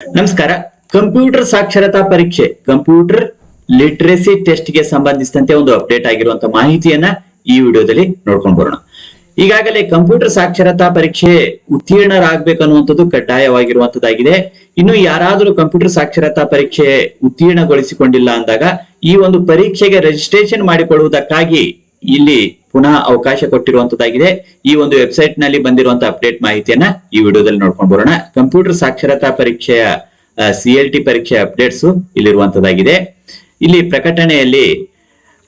ನಮಸ್ಕಾರ. ಕಂಪ್ಯೂಟರ್ ಸಾಕ್ಷರತಾ ಪರೀಕ್ಷೆ, ಕಂಪ್ಯೂಟರ್ ಲಿಟ್ರಸಿ ಟೆಸ್ಟ್ಗೆ ಸಂಬಂಧಿಸಿದಂತೆ ಒಂದು ಅಪ್ಡೇಟ್ ಆಗಿರುವಂತ ಮಾಹಿತಿಯನ್ನ ಈ ವಿಡಿಯೋದಲ್ಲಿ ನೋಡ್ಕೊಂಡು ಬರೋಣ. ಈಗಾಗಲೇ ಕಂಪ್ಯೂಟರ್ ಸಾಕ್ಷರತಾ ಪರೀಕ್ಷೆ ಉತ್ತೀರ್ಣರಾಗಬೇಕನ್ನುವಂಥದ್ದು ಕಡ್ಡಾಯವಾಗಿರುವಂತದ್ದಾಗಿದೆ ಇನ್ನು ಯಾರಾದರೂ ಕಂಪ್ಯೂಟರ್ ಸಾಕ್ಷರತಾ ಪರೀಕ್ಷೆ ಉತ್ತೀರ್ಣಗೊಳಿಸಿಕೊಂಡಿಲ್ಲ ಅಂದಾಗ ಈ ಒಂದು ಪರೀಕ್ಷೆಗೆ ರಿಜಿಸ್ಟ್ರೇಷನ್ ಮಾಡಿಕೊಳ್ಳುವುದಕ್ಕಾಗಿ ಇಲ್ಲಿ ಪುನಃ ಅವಕಾಶ ಕೊಟ್ಟಿರುವಂತದ್ದಾಗಿದೆ. ಈ ಒಂದು ವೆಬ್ಸೈಟ್ನಲ್ಲಿ ಬಂದಿರುವಂತಹ ಅಪ್ಡೇಟ್ ಮಾಹಿತಿಯನ್ನ ಈ ವಿಡಿಯೋದಲ್ಲಿ ನೋಡ್ಕೊಂಡು ಬರೋಣ. ಕಂಪ್ಯೂಟರ್ ಸಾಕ್ಷರತಾ ಪರೀಕ್ಷೆಯ ಸಿ ಎಲ್ ಟಿ ಪರೀಕ್ಷೆ ಅಪ್ಡೇಟ್ಸ್ ಇಲ್ಲಿರುವಂತದ್ದಾಗಿದೆ. ಇಲ್ಲಿ ಪ್ರಕಟಣೆಯಲ್ಲಿ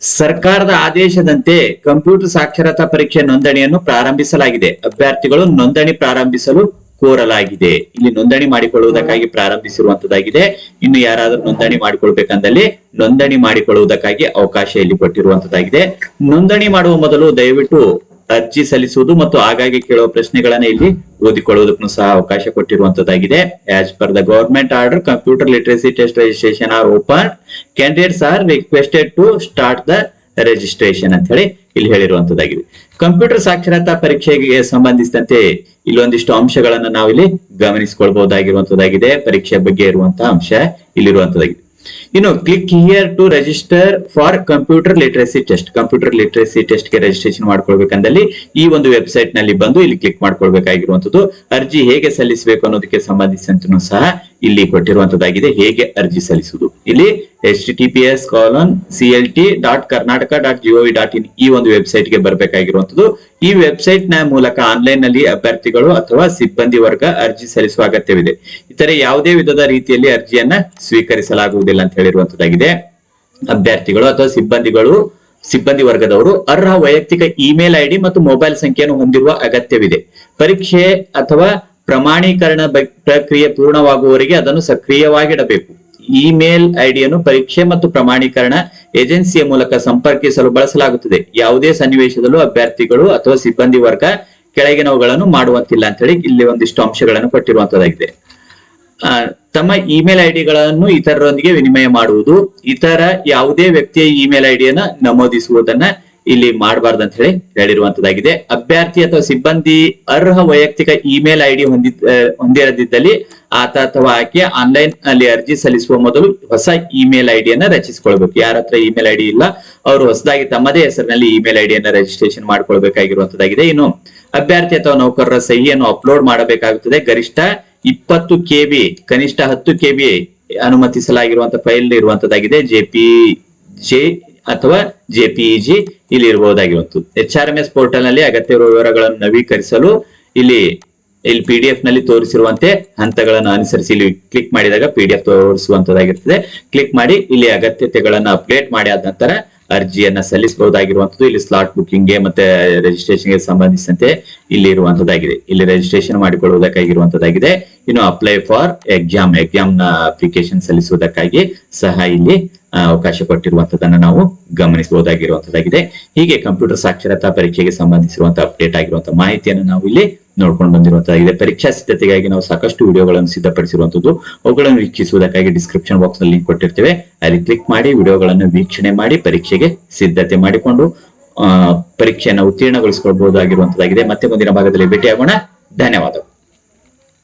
ಸರ್ಕಾರದ ಆದೇಶದಂತೆ ಕಂಪ್ಯೂಟರ್ ಸಾಕ್ಷರತಾ ಪರೀಕ್ಷೆ ನೋಂದಣಿಯನ್ನು ಪ್ರಾರಂಭಿಸಲಾಗಿದೆ. ಅಭ್ಯರ್ಥಿಗಳು ನೋಂದಣಿ ಪ್ರಾರಂಭಿಸಲು ಕೋರಲಾಗಿದೆ. ಇಲ್ಲಿ ನೋಂದಣಿ ಮಾಡಿಕೊಳ್ಳುವುದಕ್ಕಾಗಿ ಪ್ರಾರಂಭಿಸಿರುವಂತದ್ದಾಗಿದೆ. ಇನ್ನು ಯಾರಾದರೂ ನೋಂದಣಿ ಮಾಡಿಕೊಳ್ಬೇಕಂದಲ್ಲಿ ನೋಂದಣಿ ಮಾಡಿಕೊಳ್ಳುವುದಕ್ಕಾಗಿ ಅವಕಾಶ ಇಲ್ಲಿ ಕೊಟ್ಟಿರುವಂತದ್ದಾಗಿದೆ. ನೋಂದಣಿ ಮಾಡುವ ಮೊದಲು ದಯವಿಟ್ಟು ಅರ್ಜಿ ಸಲ್ಲಿಸುವುದು ಮತ್ತು ಆಗಾಗ್ಗೆ ಕೇಳುವ ಪ್ರಶ್ನೆಗಳನ್ನ ಇಲ್ಲಿ ಓದಿಕೊಳ್ಳುವುದಕ್ಕೂ ಸಹ ಅವಕಾಶ ಕೊಟ್ಟಿರುವಂತದ್ದಾಗಿದೆ. As per the government order computer literacy test registration are open candidates are requested to start the registration ಅಂತ ಹೇಳಿ ಇಲ್ಲಿ ಹೇಳಿರುವಂತದ್ದಾಗಿದೆ ಕಂಪ್ಯೂಟರ್ ಸಾಕ್ಷರತಾ ಪರೀಕ್ಷೆಗೆ ಸಂಬಂಧಿಸಿದಂತೆ ಇಲ್ಲೊಂದಿಷ್ಟು ಅಂಶಗಳನ್ನ ನಾವಿಲ್ಲಿ ಗಮನಿಸಿಕೊಳ್ಬಹುದಾಗಿರುವಂತದ್ದಾಗಿದೆ ಪರೀಕ್ಷೆ ಬಗ್ಗೆ ಇರುವಂತಹ ಅಂಶ ಇಲ್ಲಿರುವಂತದ್ದಾಗಿದೆ ಇನ್ನು click here to register for computer literacy test computer literacy ಟೆಸ್ಟ್ಗೆ registration ಮಾಡ್ಕೊಳ್ಬೇಕಂದಲ್ಲಿ ಈ ಒಂದು ವೆಬ್ಸೈಟ್ನಲ್ಲಿ ಬಂದು ಇಲ್ಲಿ ಕ್ಲಿಕ್ ಮಾಡ್ಕೊಳ್ಬೇಕಾಗಿರುವಂತದ್ದು ಅರ್ಜಿ ಹೇಗೆ ಸಲ್ಲಿಸಬೇಕು ಅನ್ನೋದಕ್ಕೆ ಸಂಬಂಧಿಸಿದಂತೂ ಸಹ ಇಲ್ಲಿ ಕೊಟ್ಟಿರುವಂತದ್ದಾಗಿದೆ, ಹೇಗೆ ಅರ್ಜಿ ಸಲ್ಲಿಸುವುದು. ಇಲ್ಲಿ H T P S colon C L T dot Karnataka dot G O V dot in ಈ ಒಂದು ವೆಬ್ಸೈಟ್ಗೆ ಬರಬೇಕಾಗಿರುವಂತದ್ದು ಈ ವೆಬ್ಸೈಟ್ನ ಮೂಲಕ ಆನ್ಲೈನ್ನಲ್ಲಿ ಅಭ್ಯರ್ಥಿಗಳು ಅಥವಾ ಸಿಬ್ಬಂದಿ ವರ್ಗ ಅರ್ಜಿ ಸಲ್ಲಿಸುವ ಅಗತ್ಯವಿದೆ. ಇತರೆ ಯಾವುದೇ ವಿಧದ ರೀತಿಯಲ್ಲಿ ಅರ್ಜಿಯನ್ನ ಸ್ವೀಕರಿಸಲಾಗುವುದಿಲ್ಲ ಅಂತ ಹೇಳಿರುವಂತದ್ದಾಗಿದೆ. ಅಭ್ಯರ್ಥಿಗಳು ಅಥವಾ ಸಿಬ್ಬಂದಿಗಳು, ಸಿಬ್ಬಂದಿ ವರ್ಗದವರು ಅರ್ಹ ವೈಯಕ್ತಿಕ ಇಮೇಲ್ ಐಡಿ ಮತ್ತು ಮೊಬೈಲ್ ಸಂಖ್ಯೆಯನ್ನು ಹೊಂದಿರುವ ಅಗತ್ಯವಿದೆ. ಪರೀಕ್ಷೆ ಅಥವಾ ಪ್ರಮಾಣೀಕರಣ ಪ್ರಕ್ರಿಯೆ ಪೂರ್ಣವಾಗುವವರೆಗೆ ಅದನ್ನು ಸಕ್ರಿಯವಾಗಿಡಬೇಕು. ಇಮೇಲ್ ಐಡಿಯನ್ನು ಪರೀಕ್ಷೆ ಮತ್ತು ಪ್ರಮಾಣೀಕರಣ ಏಜೆನ್ಸಿಯ ಮೂಲಕ ಸಂಪರ್ಕಿಸಲು ಬಳಸಲಾಗುತ್ತದೆ. ಯಾವುದೇ ಸನ್ನಿವೇಶದಲ್ಲೂ ಅಭ್ಯರ್ಥಿಗಳು ಅಥವಾ ಸಿಬ್ಬಂದಿ ವರ್ಗ ಕೆಳಗಿನವುಗಳನ್ನು ಮಾಡುವಂತಿಲ್ಲ ಅಂತ ಹೇಳಿ ಇಲ್ಲಿ ಒಂದಿಷ್ಟು ಅಂಶಗಳನ್ನು ಕೊಟ್ಟಿರುವಂತದ್ದಾಗಿದೆ. ತಮ್ಮ ಇಮೇಲ್ ಐಡಿಗಳನ್ನು ಇತರರೊಂದಿಗೆ ವಿನಿಮಯ ಮಾಡುವುದು, ಇತರ ಯಾವುದೇ ವ್ಯಕ್ತಿಯ ಇಮೇಲ್ ಐಡಿಯನ್ನು ನಮೂದಿಸುವುದನ್ನ ಇಲ್ಲಿ ಮಾಡಬಾರ್ದು ಅಂತ ಹೇಳಿ ಹೇಳಿರುವಂತದ್ದಾಗಿದೆ. ಅಭ್ಯರ್ಥಿ ಅಥವಾ ಸಿಬ್ಬಂದಿ ಅರ್ಹ ವೈಯಕ್ತಿಕ ಇಮೇಲ್ ಐಡಿ ಹೊಂದಿ ಹೊಂದಿರದಿದ್ದಲ್ಲಿ ಆತ ಅಥವಾ ಆಕೆ ಆನ್ಲೈನ್ ಅಲ್ಲಿ ಅರ್ಜಿ ಸಲ್ಲಿಸುವ ಮೊದಲು ಹೊಸ ಇಮೇಲ್ ಐಡಿಯನ್ನ ರಚಿಸಿಕೊಳ್ಬೇಕು. ಯಾರ ಹತ್ರ ಇಮೇಲ್ ಐಡಿ ಇಲ್ಲ, ಅವರು ಹೊಸದಾಗಿ ತಮ್ಮದೇ ಹೆಸರಿನಲ್ಲಿ ಇಮೇಲ್ ಐಡಿಯನ್ನ ರಿಜಿಸ್ಟ್ರೇಷನ್ ಮಾಡ್ಕೊಳ್ಬೇಕಾಗಿರುವಂತದ್ದಾಗಿದೆ. ಇನ್ನು ಅಭ್ಯರ್ಥಿ ಅಥವಾ ನೌಕರರ ಸಹಿಯನ್ನು ಅಪ್ಲೋಡ್ ಮಾಡಬೇಕಾಗುತ್ತದೆ. ಗರಿಷ್ಠ ಇಪ್ಪತ್ತು ಕೆಬಿ, ಕನಿಷ್ಠ ಹತ್ತು ಕೆಬಿ ಅನುಮತಿಸಲಾಗಿರುವಂತಹ ಫೈಲ್ ಇರುವಂತದ್ದಾಗಿದೆ. ಜೆಪಿ ಜೆ ಅಥವಾ ಜೆಪಿಇಜಿ ಇಲ್ಲಿ ಇರಬಹುದಾಗಿರುವಂತದ್ದು ಎಚ್ ಆರ್ ಎಂ ಎಸ್ ಪೋರ್ಟಲ್ನಲ್ಲಿ ಅಗತ್ಯವಿರುವ ವಿವರಗಳನ್ನು ನವೀಕರಿಸಲು ಇಲ್ಲಿ ಇಲ್ಲಿ ಪಿ ಡಿ ಎಫ್ನಲ್ಲಿ ತೋರಿಸಿರುವಂತೆ ಹಂತಗಳನ್ನು ಅನುಸರಿಸಿ ಇಲ್ಲಿ ಕ್ಲಿಕ್ ಮಾಡಿದಾಗ ಪಿ ಡಿ ಎಫ್ ತೋರಿಸುವಂತದ್ದಾಗಿರ್ತದೆ ಕ್ಲಿಕ್ ಮಾಡಿ ಇಲ್ಲಿ ಅಗತ್ಯತೆಗಳನ್ನು ಅಪ್ಡೇಟ್ ಮಾಡಿ ಆದ ನಂತರ ಅರ್ಜಿಯನ್ನ ಸಲ್ಲಿಸಬಹುದಾಗಿರುವಂತದ್ದು ಇಲ್ಲಿ ಸ್ಲಾಟ್ ಬುಕಿಂಗ್ಗೆ ಮತ್ತೆ ರಿಜಿಸ್ಟ್ರೇಷನ್ಗೆ ಸಂಬಂಧಿಸಿದಂತೆ ಇಲ್ಲಿ ಇರುವಂತದ್ದಾಗಿದೆ ಇಲ್ಲಿ ರಿಜಿಸ್ಟ್ರೇಷನ್ ಮಾಡಿಕೊಳ್ಳುವುದಕ್ಕಾಗಿರುವಂತದ್ದಾಗಿದೆ ಇನ್ನು ಅಪ್ಲೈ ಫಾರ್ ಎಕ್ಸಾಮ್ ಎಕ್ಸಾಮ್ನ ಅಪ್ಲಿಕೇಶನ್ ಸಲ್ಲಿಸುವುದಕ್ಕಾಗಿ ಸಹ ಇಲ್ಲಿ ಅವಕಾಶ ಕೊಟ್ಟಿರುವಂತದನ್ನ ನಾವು ಗಮನಿಸಬಹುದಾಗಿರುವಂತದ್ದಾಗಿದೆ. ಹೀಗೆ ಕಂಪ್ಯೂಟರ್ ಸಾಕ್ಷರತಾ ಪರೀಕ್ಷೆಗೆ ಸಂಬಂಧಿಸಿರುವಂತಹ ಅಪ್ಡೇಟ್ ಆಗಿರುವಂತಹ ಮಾಹಿತಿಯನ್ನು ನಾವು ಇಲ್ಲಿ ನೋಡ್ಕೊಂಡು ಬಂದಿರುವಂತದ್ದಾಗಿದೆ. ಪರೀಕ್ಷಾ ಸಿದ್ಧತೆಗಾಗಿ ನಾವು ಸಾಕಷ್ಟು ವಿಡಿಯೋಗಳನ್ನು ಸಿದ್ಧಪಡಿಸಿರುವಂತದ್ದು, ಅವುಗಳನ್ನು ವೀಕ್ಷಿಸುವುದಕ್ಕಾಗಿ ಡಿಸ್ಕ್ರಿಪ್ಷನ್ ಬಾಕ್ಸ್ನಲ್ಲಿ ಲಿಂಕ್ ಕೊಟ್ಟಿರ್ತೇವೆ. ಅಲ್ಲಿ ಕ್ಲಿಕ್ ಮಾಡಿ ವಿಡಿಯೋಗಳನ್ನು ವೀಕ್ಷಣೆ ಮಾಡಿ ಪರೀಕ್ಷೆಗೆ ಸಿದ್ಧತೆ ಮಾಡಿಕೊಂಡು ಪರೀಕ್ಷೆಯನ್ನು ಉತ್ತೀರ್ಣಗೊಳಿಸಿಕೊಳ್ಳಬಹುದಾಗಿರುವಂತದ್ದಾಗಿದೆ ಮತ್ತೆ ಮುಂದಿನ ಭಾಗದಲ್ಲಿ ಭೇಟಿಯಾಗೋಣ. ಧನ್ಯವಾದಗಳು.